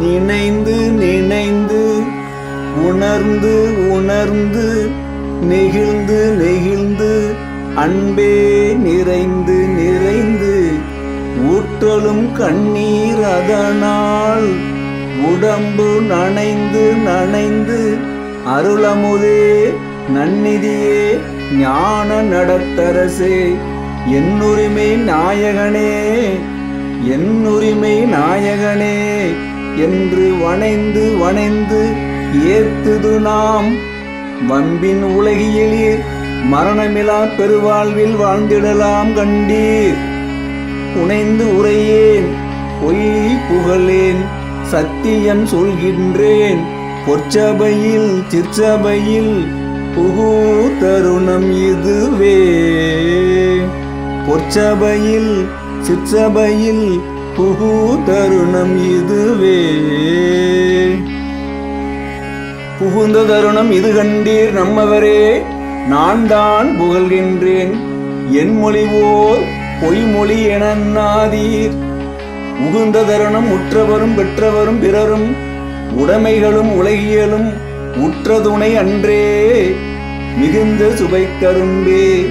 நினைந்து நினைந்து உணர்ந்து உணர்ந்து நெகிழ்ந்து நெகிழ்ந்து அன்பே நிறைந்து நிறைந்து ஊற்றலும் கண்ணீர் அதனால் உடம்பு நனைந்து நனைந்து அருளமுதே நன்னிதியே ஞான நடத்தரசே என்னுரிமை நாயகனே என்னுரிமை நாயகனே. என்று வணைந்து வணைந்து ஏத்துது நாம். வம்பின் உலகியலீர் மரணமிலா பெருவாழ்வில் வாழ்ந்திடலாம் கண்டீர். புனைந்து உரையேன் பொய் புகழேன் சத்தியம் சொல்கின்றேன். பொற்சபையில் சிற்சபையில் புகு தருணம் இதுவே. பொற்சபையில் சிற்சபையில் புகு தருணம் இதுவே. புகுந்த தருணம் இது கண்டீர் நம்மவரே நான் தான் புகழ்கின்றேன். என் மொழிவோர் பொய்மொழி எனாதீர் உகுந்த தருணம் உற்றவரும் பெற்றவரும் பிறரும் உடைமைகளும் உலகியலும் உற்ற துணை அன்றே. மிகுந்த சுவை கரும்பே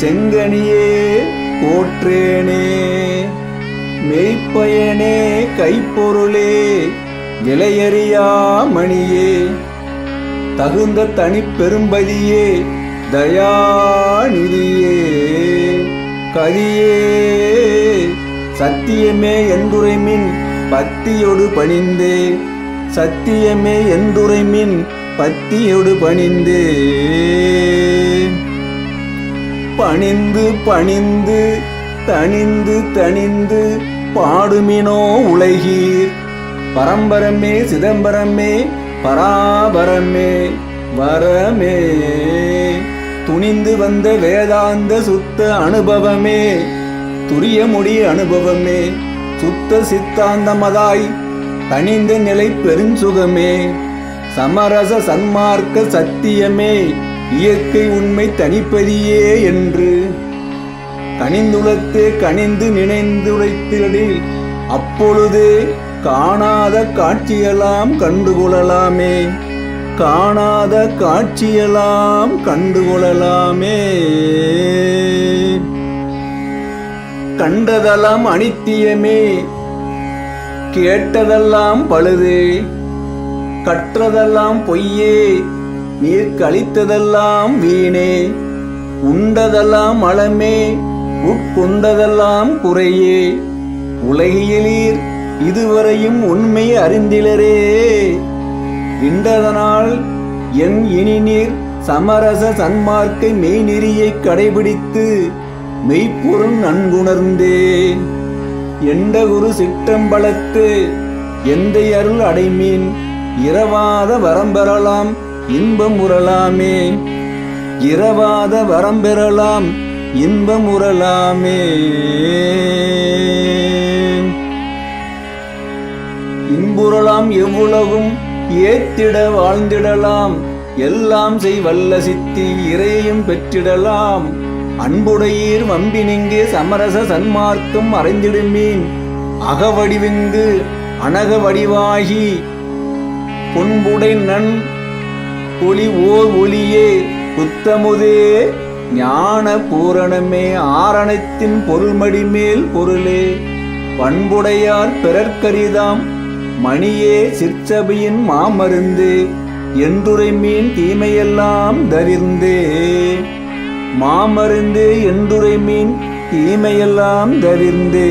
செங்கனியே போற்றேனே. மெய்ப்பயனே கைப்பொருளே விலையறியா மணியே. தகுந்த தனி பெரும்பதியே தயாநிதியே. கதியே சத்தியமே என்றுரைமின் பத்தியொடு பணிந்தே. சத்தியமே என்றுரைமின் பத்தியொடு பணிந்தே. பணிந்து பணிந்து தணிந்து தணிந்து பாடுமினோ உலகீர் பரம்பரமே சிதம்பரமே பராபரமே வரமே. துணிந்து வந்த வேதாந்த சுத்த அனுபவமே துரியமுடி அனுபவமே சுத்த சித்தாந்தமதாய் தனிந்த நிலை பெருஞ்சுகமே. சமரச சன்மார்க்க சத்தியமே இயற்கை உண்மை தனிப்பதியே என்று கனிந்துளத்தே கனிந்து நினைந்துரைத்திடில் அப்பொழுதே காணாத காட்சியெல்லாம் கண்டுகொள்ளலாமே. காணாத காட்சியெல்லாம் கண்டுகொள்ளலாமே. கண்டதெல்லாம் அனித்தியமே. கேட்டதெல்லாம் பழுதே. கற்றதெல்லாம் பொய்யே. நீர் கழித்ததெல்லாம் வீணே. உண்டதெல்லாம் அளமே உட்கொண்டதெல்லாம் குறையே. உலகியலீர் இதுவரையும் உண்மை அறிந்திலரே. இன்றதனால் என் இனிநீர் சமரச சன்மார்க்க மெய்நெறியை கடைபிடித்து மெய்ப்பொருள் நன்குணர்ந்தேன். எண்ட குரு சிற்றம்பலத்து எந்தை அருள் அடைமீன்? இரவாத வரம் பெறலாம் இன்பம் உறலாமே. இரவாத வரம் இன்பமுறலாமே. இன்புறலாம் எவ்வுலகும் ஏத்திட வாழ்ந்திடலாம். எல்லாம் செய் வல்ல சித்தி இறையும் பெற்றிடலாம். அன்புடையீர் வம்பினிங்கே சமரச சன்மார்க்கம் அறைந்திடுமீன் அகவடிவிங்கு அனக வடிவாகி பொன்புடை நன் ஒளி ஓர் ஒளியே புத்தமுதே ஞான பூரணமே ஆரணத்தின் பொருள்மடி மேல் பொருளே. பண்புடையார் பிறர்க்கரிதாம் மணியே சிற்சபையின் மாமருந்து. என்றுரை மீன் தீமையெல்லாம் தவிர்ந்தே மாமருந்து என்றுரை மீன் தீமையெல்லாம் தவிர்ந்தே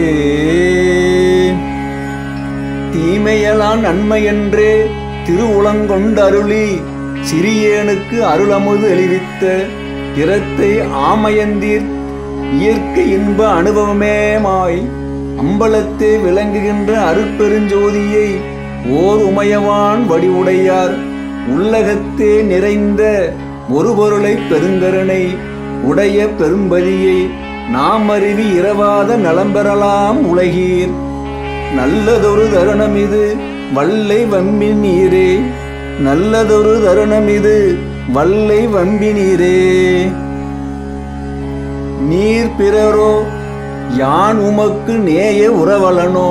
தீமையெல்லாம் நன்மையென்றே திருவுளங்கொண்டருளி சிறியேனுக்கு அருளமுது எளிவித்த திறத்தை ஆமையந்தீர். இயற்கை இன்ப அனுபவமேமாய் அம்பலத்தே விளங்குகின்ற அருட்பெருஞ்சோதியை ஓர் உமையவான் வடிவுடையார். உள்ளகத்தே நிறைந்த ஒரு பொருளை பெருங்கருணை உடைய பெரும்பதியை நாம் அறிவி இரவாத நலம்பெறலாம் உலகீர். நல்லதொரு தருணம் இது வல்லை வம்மின் நீரே. நல்லதொரு தருணம் இது வல்லை வம்பினீரே. நீர் பிறரோ யான் உமக்கு நேய உறவலனோ?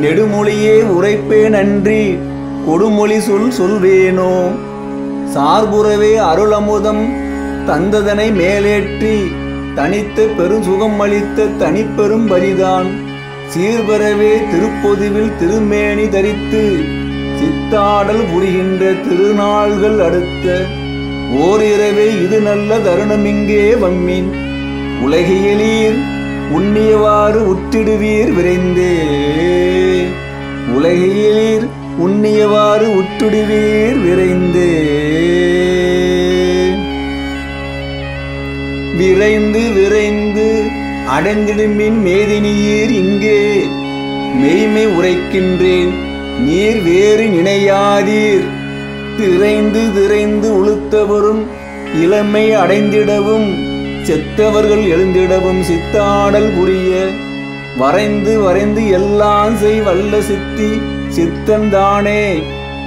நெடுமொழியே உரைப்பேன் அன்றி கொடுமொழி சொல் சொல்வேனோ? சார்புறவே அருளமுதம் தந்ததனை மேலேற்றி தனித்த பெருசுகம் அளித்த தனிப்பெரும் பரிதான். சீர்பெறவே திருப்பொதுவில் திருமேனி தரித்து சித்தாடல் புரிகின்ற திருநாள்கள் அடுத்த ஓரிரவே இது நல்ல தருணம் இங்கே வம்மின். உலகியலீர் உண்ணியவாறு உற்றிடுவீர் விரைந்தே. உலகியலீர் உண்ணியவாறு உற்றிடுவீர் விரைந்தே. விரைந்து விரைந்து அடைந்திடுமின் மேதினியீர் இங்கே. மெய்மை உரைக்கின்றேன் நீர் வேறு நினையாதீர். திரைந்து திரைந்து உளுத்தவரும் இளமை அடைந்திடவும் செத்தவர்கள் எழுந்திடவும் சித்தாடல் புரிய வரைந்து வரைந்து எல்லாம் செய் வல்ல சித்தி சித்தந்தானே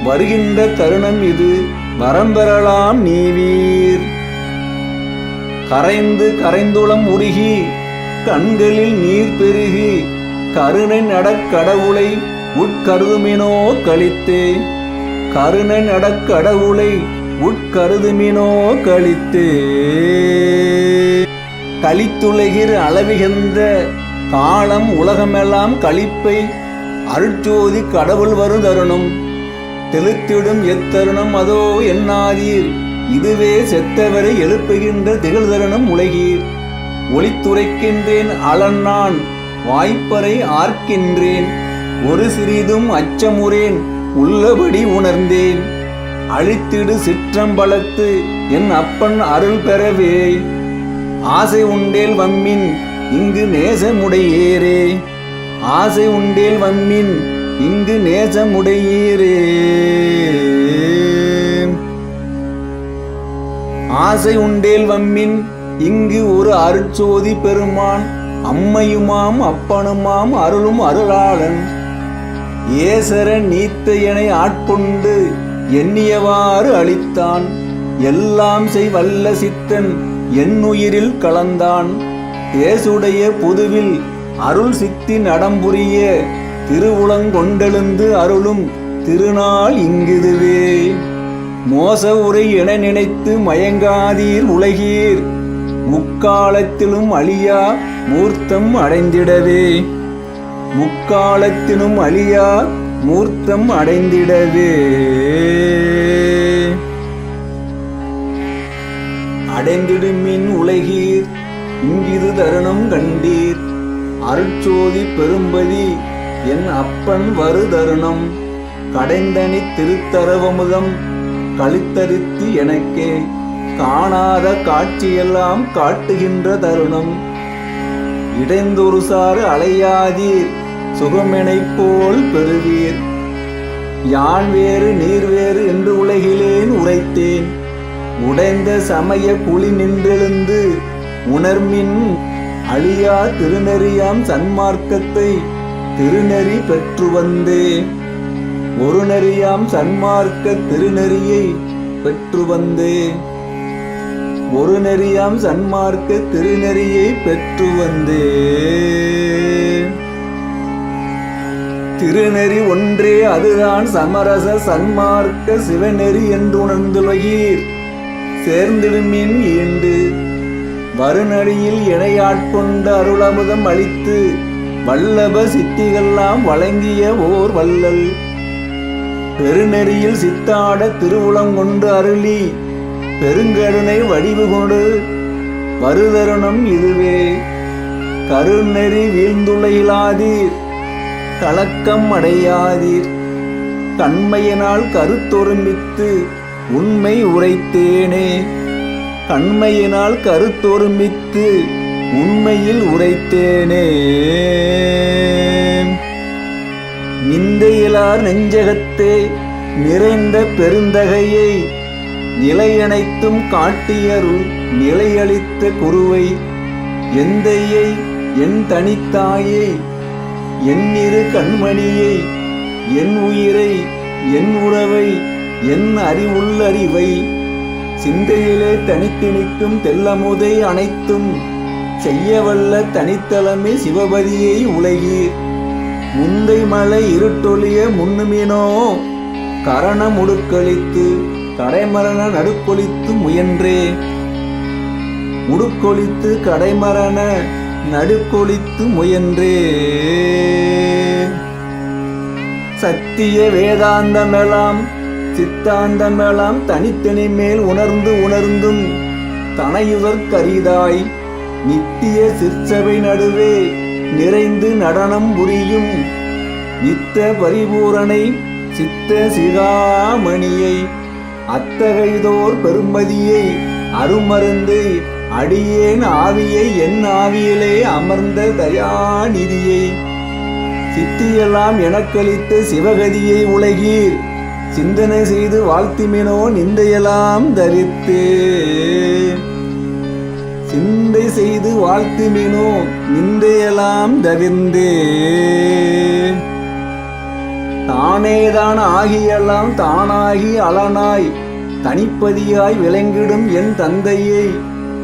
வருகின்ற தருணம் இது வரம்பெறலாம் நீவீர். கரைந்து கரைந்துளம் உருகி கண்களில் நீர் பெருகி கருணை நடக்கடவுளை உட்கருதுமினோ கழித்தே. கருணை நடக்கடவுளை உட்கருதுமினோ கழித்து. கலித்துலகிர் அளவிகந்த காலம் உலகமெல்லாம் கழிப்பை அருட்சோதி கடவுள் வரும் தருணம் தெளித்திடும் எத்தருணம் அதோ எண்ணாதீர். இதுவே செத்தவரை எழுப்புகின்ற திகழ்தருணம் உலகீர். ஒளித்துரைக்கின்றேன் அலன்னான் வாய்ப்பறை ஆர்க்கின்றேன். ஒரு சிறிதும் அச்சமுறேன் உள்ளபடி உணர்ந்தேன். அழித்திடு சிற்றம்பலத்து என் அப்பன் அருள் பெறவே. ஆசை உண்டேல் வம்மின் இங்கு நேசமுடையேரே ஆசை உண்டேல் வம்மின் இங்கு நேசமுடையீரே ஆசை உண்டேல் வம்மின் இங்கு ஒரு அருட்சோதி பெருமான். அம்மையுமாம் அப்பனுமாம் அருளும் அருளாளன். ஏசர நீத்தையனை ஆட்கொண்டு எண்ணியவாறு அளித்தான். எல்லாம் செய் வல்ல சித்தன் என்னுயிரில் கலந்தான். தேசுடைய புதுவில் அருள் சித்தி நடம்புரிய திருவுளங்கொண்டெழுந்து அருளும் திருநாள் இங்குதுவே. மோச உரை என நினைத்து மயங்காதீர் உலகீர். முக்காலத்திலும் அழியா மூர்த்தம் அடைந்திடவே. முக்காலத்தினும் அழியா மூர்த்தம் அடைந்திடவே. அடைந்திடுமின் உலகீர் இங்கிரு தருணம் கண்டீர். அருட்சோதி பெரும்பதி என் அப்பன் வரு தருணம். கடைந்தனி திருத்தரவமுதம் கழித்தரித்து எனக்கே. காணாத காட்சியெல்லாம் காட்டுகின்ற தருணம். இடைந்தொரு சாறு அலையாதீர் சுகமெனை போல் பெறுவீர். யான் வேறு நீர் வேறு என்று உலகிலேன் உரைத்தேன். உடைந்த சமய குழி நின்றெழுந்து உணர்மின் அழியா திருநெறியாம் சன்மார்க்கத்தை திருநெறி பெற்று வந்தே ஒரு நெறியாம் சன்மார்க்க திருநெறியை பெற்று வந்தே ஒரு நெறியாம் சன்மார்க்க திருநெறியை பெற்று வந்தே திருநெறி ஒன்றே அதுதான் சமரச சன்மார்க்க சிவநெறி என்று உணர்ந்துலகீர் சேர்ந்திடுமின் ஈண்டு. வருநடியில் இணையாட்கொண்ட அருளமுதம் அளித்து வல்லப சித்திகள்லாம் வழங்கிய ஓர் வல்லல் பெருநெறியில் சித்தாட திருவுளங்கொண்டு அருளி பெருங்கருணை வடிவு கொண்டு வருதருணம் இதுவே. கருநெறி வீழ்ந்துளையிலாதீர் கலக்கம் அடையாதீர். கண்மையினால் கருத்தொருமித்து உண்மை உரைத்தேனே. கண்மையினால் கருத்தொருமித்து உண்மையில் உரைத்தேனே. நிந்தையிலார் நெஞ்சகத்தே நிறைந்த பெருந்தகையை நிலையனைத்தும் காட்டியருள் நிலையளித்த குருவை எந்தையை என் தனித்தாயை என் இரு கண்மணியை என் உயிரை என் உறவை என் அறிவுள்ளறிவை. சிந்தையிலே தனித்து நிற்கும் தெல்லமுதை அனைத்தும் செய்யவல்ல தனித்தலமே சிவபதியை உலகீர். முந்தை மலை இருட்டொழிய முன்னுமினோ கரண முடுக்களித்து கடைமரண நடுக்கொழித்து முயன்றே முடுக்கொளித்து கடைமரண நடுக்கொளித்து முயன்றே. சத்திய வேதாந்தமெல்லாம் சித்தாந்தமெல்லாம் தனித்தனி மேல் உணர்ந்து உணர்ந்தும் தனையுவர் கரிதாய் நித்திய சிற்சபை நடுவே நிறைந்து நடனம் புரியும் நித்த பரிபூரணை சித்த சிகாமணியை அத்தகைதோர் பெருமதியை அருமருந்து அடியேன் ஆவியை என் ஆவியிலே அமர்ந்த தயாநிதியை. சித்தியெல்லாம் எனக்களித்த சிவகதியை உலகீர். சிந்தனை செய்து வாழ்த்திமினோ நிந்தையெல்லாம் தரித்து சிந்தை செய்து வாழ்த்துமினோ நிந்தையெல்லாம் தரிந்து தானேதான் ஆகியெல்லாம் தானாகி அலனாய். தனிப்பதியாய் விளங்கிடும் என் தந்தையை.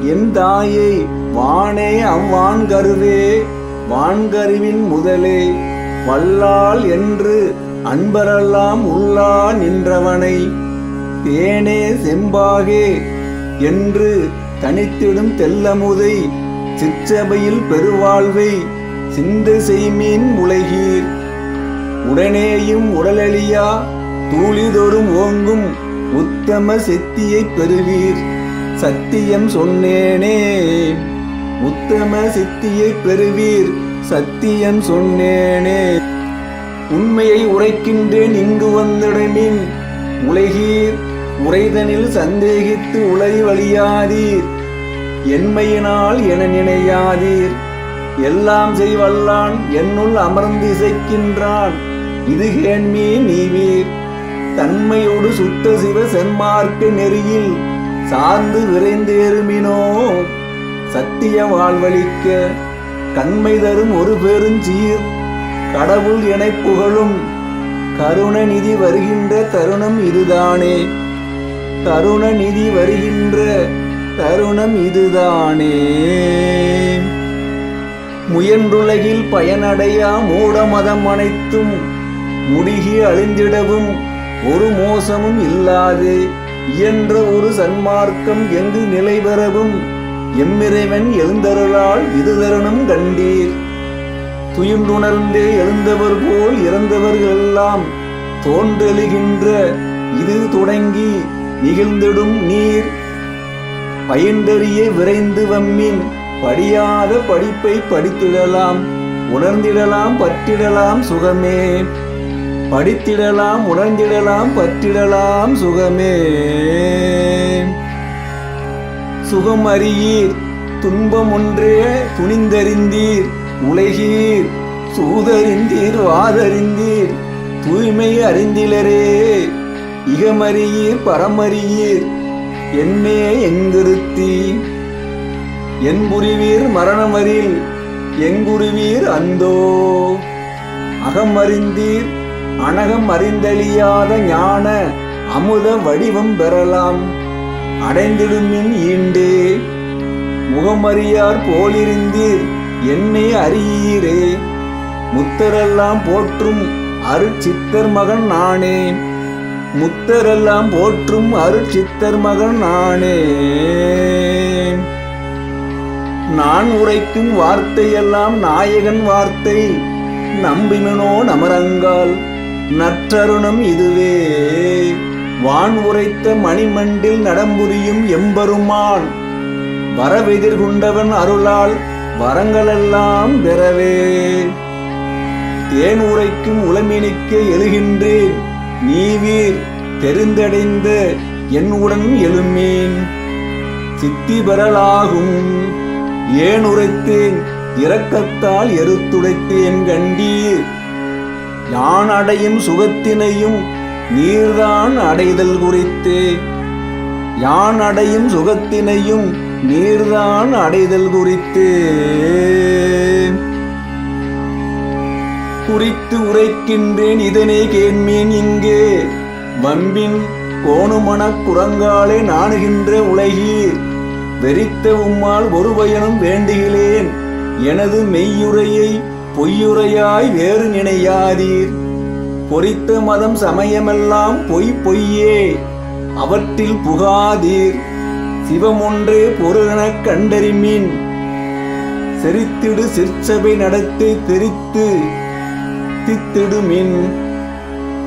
என் தாயை வானே அவ்வான்கருவே வான்கருவின் முதலே வல்லால் என்று அன்பரெல்லாம் உள்ளா நின்றவனை தேனே செம்பாகே என்று தனித்திடும் தெல்லமுதை சிற்றபையில் பெருவாழ்வை சிந்து செய்மீன் உலகீர் உடனேயும் உடலழியா தூளிதொரும் ஓங்கும் உத்தம சித்தியைப் பெறுவீர். சத்தியம் சொன்னேனே. உத்தம சித்தியைப் பெறுவீர் சத்தியம் சொன்னேனே. உண்மையை உரைக்கின்றேன் இங்கு வந்திடமின். உலகீர் உரைதனில் சந்தேகித்து உளறி வழியாதீர். என்மையினால் என நினையாதீர். எல்லாம் செய்வல்லான் என்னுள் அமர்ந்து இசைக்கின்றான் இது கேண்மே நீவீர். தன்மையோடு சுத்த சிவ சென்மார்க்க நெறியில் சார்ந்து விரைந்தேறுமினோ சத்திய வாழ்வழிக்க கண்மை தரும் ஒரு பெருஞ்சீர். கடவுள் என புகழும் கருணநிதி வருகின்ற தருணம் இதுதானே. கருணநிதி வருகின்ற தருணம் இதுதானே. முயன்றுலகில் பயனடையா மூடமதம் அனைத்தும் முடிகி அழிந்திடவும் ஒரு மோசமும் இல்லாது. இயன்ற ஒரு சன்மார்க்கம் எங்கு நிலை பெறவும்? எம்மிறைவன் எழுந்தருளால் இது தருணம் கண்டீர். துயின்றுணர்ந்தே எழுந்தவர் போல் இறந்தவர்கள் எல்லாம் தோன்றெழுகின்ற இது தொடங்கி நிகழ்ந்திடும் நீர். பயின்றறிய விரைந்து வம்மின் படியாத படிப்பை படித்திடலாம் உணர்ந்திடலாம் பற்றிடலாம் சுகமே. படித்திடலாம் உணர்ந்திடலாம் பற்றிடலாம் சுகமே. சுகம் அறியீர் துன்பம் ஒன்றே துணிந்தறிந்தீர் உலகீர் சூதறிந்தீர் வாதறிந்தீர் தூய்மை அறிந்திலரே. இகமறியீர் பரமறியீர் என்னே எங்கிருத்தி? என்புரிவீர் மரணமறில் எங்குருவீர் அந்தோ? அகமறிந்தீர் அனகம் அறிந்தழியாத ஞான அமுத வடிவம் பெறலாம். அடைந்திடுமின் ஈண்டு முகமறியார் போலிருந்தீர் என்னை அறியீரே. முத்தரெல்லாம் போற்றும் அருட்சித்தர் மகன் நானே. முத்தரெல்லாம் போற்றும் அருட்சித்தர் மகன் நானே. நான் உரைக்கும் வார்த்தையெல்லாம் நாயகன் வார்த்தை நம்பினோ நமரங்கால். நற்றருணம் இதுவே. வான் உரைத்த மணிமண்டில் நடம்புரியும் எம்பெருமான் வரவெதிர்கொண்டவன் அருளால் வரங்களெல்லாம் பெறவே. தேன் உரைக்கும் உளமினிக்க எழுகின்றேன். நீவீர் தெரிந்தடைந்த என் உடன் எழுமீன். சித்தி பெறலாகும். ஏன் உரைத்தேன்? இரக்கத்தால் எருத்துடைத்தேன் கண்டீர். யான் அடையும் சுகத்தினையும் நீர்தான் அடைதல் குறித்தே. யான் அடையும் சுகத்தினையும் நீர்தான் அடைதல் குறித்தே. குறித்து உரைக்கின்றேன் இதனை கேண்மேன் இங்கே. வம்பின் கோணுமணக் குரங்காலே நாணுகின்ற உலகீர். வெறித்த உம்மால் ஒரு பயனும் வேண்டுகிறேன். எனது மெய்யுரையை பொய்யுரையாய் வேறு நினையாதீர். பொறித்த மதம் சமயமெல்லாம் பொய் பொய்யே அவற்றில் புகாதீர். சிவமொன்றே பொருளெனக் கண்டறிமின். செரித்திடு சிற்சபை நடத்தை தெரித்து தித்திடுமின்.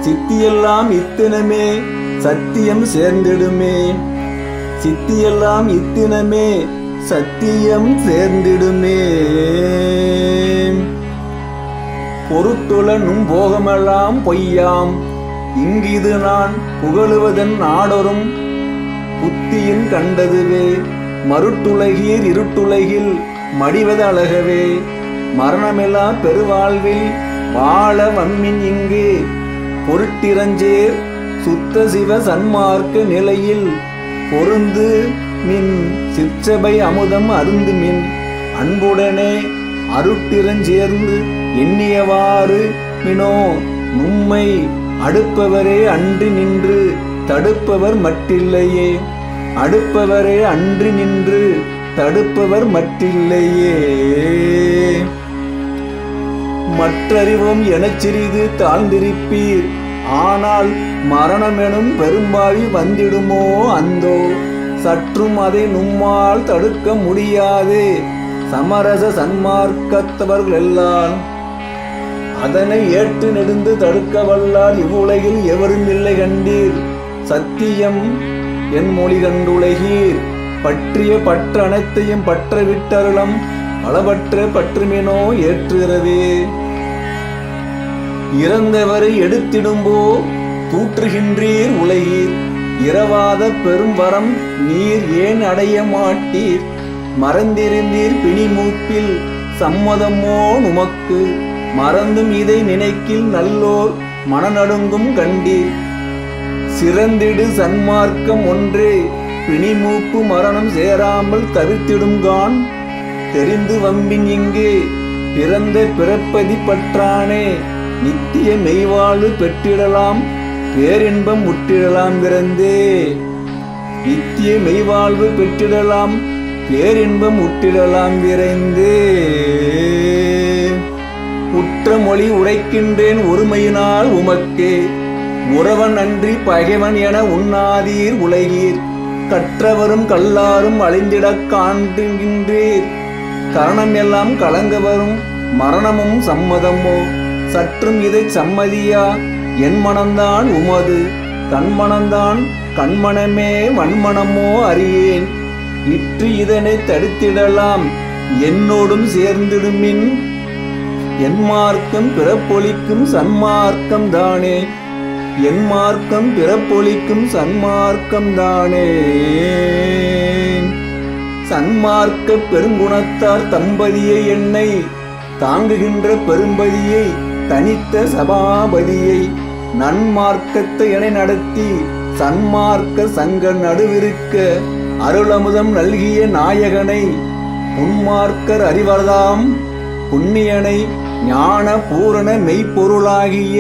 சித்தியெல்லாம் இத்தினமே சத்தியம் சேர்ந்திடுமே. சித்தியெல்லாம் இத்தினமே சத்தியம் சேர்ந்திடுமே. பொறுத்துள நும் போகமெல்லாம் பொய்யாம். இங்கிது நான் புகழுவதன் நாடொரும் புத்தியின் கண்டதுவே மருட்டுலகீர் இருட்டுலகில் மடிவது அழகவே. மரணமெல்லாம் பெருவாழ்வில் வாழ வம்மின் இங்கு பொருட்டிரஞ்சேர் சுத்த சிவ சன்மார்க்க நிலையில் பொருந்து மின் சிற்சபை அமுதம் அருந்து மின் அன்புடனே அருட்டிரஞ்சேர்ந்து எண்ணியவாறு மினோ நும்மை அடுப்பவரே அன்றி நின்று தடுப்பவர் மட்டில்லையே. அடுப்பவரே அன்றி நின்று தடுப்பவர் மட்டில்லையே. மற்றறிவும் எனச் சிறிது தாழ்ந்திருப்பீர். ஆனால் மரணமெனும் பெரும்பாவி வந்திடுமோ அந்தோ? சற்றும் அதை நும்மால் தடுக்க முடியாது. சமரச சன்மார்க்கத்தவர்கள் எல்லாம் அதனை ஏற்று நெடுந்து தடுக்க வல்லார் இவ்வுலகில் எவரும் இல்லை கண்டீர். சத்தியம் என் மொழி கண்டுலகீர். பற்றிய பற்ற அனைத்தையும் பற்ற விட்டருளம் அளவற்ற பற்றுமினோ ஏற்றுகிறவே. இறந்தவரை எடுத்திடும்போ தூற்றுகின்றீர் உலகீர். இரவாத பெரும் வரம் நீர் ஏன் அடைய மாட்டீர்? மறந்திருந்தீர் பிணிமூப்பில் சம்மதமோ உமக்கு? மறந்தும் இதை நினைக்கில் நல்லோர் மனநடுங்கும் கண்டீர். சிறந்திடு சன்மார்க்கம் ஒன்றே பிணிமூப்பு மரணம் சேராமல் தவிர்த்திடுங்கான். தெரிந்து வம்பின் இங்கே பிறந்த பிறப்பதி பற்றானே நித்திய மெய்வாழ்வு பெற்றிடலாம் பேரின்பம் முற்றிடலாம் பிறந்தே நித்திய மெய்வாழ்வு பெற்றிடலாம் பேரின்பம் உற்றிடலாம் விரைந்து. உற்ற மொழி உரைக்கின்றேன் ஒருமையினால் உமக்கே. உறவன் அன்றி பகைவன் என உண்ணாதீர் உலகீர். கற்றவரும் கல்லாரும் அழிந்திடக் காண்கின்றீர். கரணம் எல்லாம் கலங்க வரும் மரணமும் சம்மதமோ? சற்றும் இதை சம்மதியா? என் மனம்தான் உமது. கண்மணம்தான் கண்மணமே வன்மணமோ அறியேன். இற்று இதனை தடுத்திடலாம். என்னோடும் சேர்ந்திடுமின். என் மார்க்கம் பிறப்பொழிக்கும் சன்மார்க்கம் தானே. என் மார்க்கம் பிறப்பொழிக்கும் சன்மார்க்கம் தானே. சன்மார்க்க பெருங்குணத்தார் தம்பதியை என்னை. தாங்குகின்ற பெரும்பதியை தனித்த சபாபதியை. நன்மார்க்கத்தை என நடத்தி சன்மார்க்க சங்க நடுவிருக்க. அருளமுதம் நல்கிய நாயகனை உன்மார்க்கர் அறிவர்தாம் புண்ணியனை ஞான பூரண மெய்ப்பொருளாகிய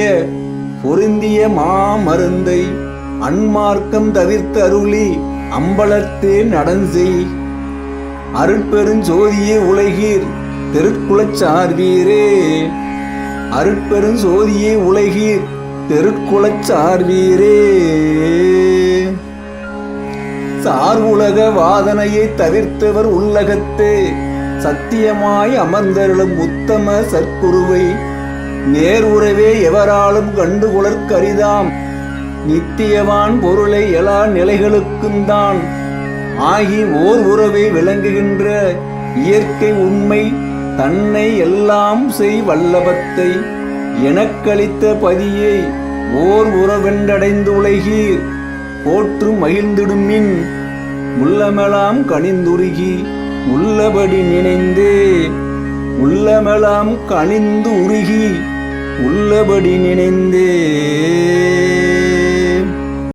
பொருந்திய மாமருந்தை அன்மார்க்கம் தவிர்த்து அருளி அம்பலத்தே நடஞ்செய் அருட்பெருஞ்சோதியே உலகீர் திருக்குலச் சார்வீரே. அருட்பெருஞ்சோதியே உலகீர் திருக்குலச் சார்வுலக வாதனையை தவிர்த்தவர் உள்ளகத்தே. சத்தியமாய் அமர்ந்தருளும் உத்தம சற்குருவை நேர் உறவே எவராலும் கண்டுகொளற்கரிதாம் நித்தியவான் பொருளை எல்லா நிலைகளுக்கும் தான். ஆகி ஓர் உறவை விளங்குகின்ற இயற்கை உண்மை தன்னை எல்லாம் செய் வல்லபத்தை எனக்களித்த பதியை ஓர் உறவென்றடைந்து உலகீர் போற்று மகிழ்ந்திடும் மின். உள்ளமெலாம் கனிந்துருகி உள்ளபடி நினைந்தே. உள்ளமெலாம் கனிந்து உருகி உள்ளபடி நினைந்தே.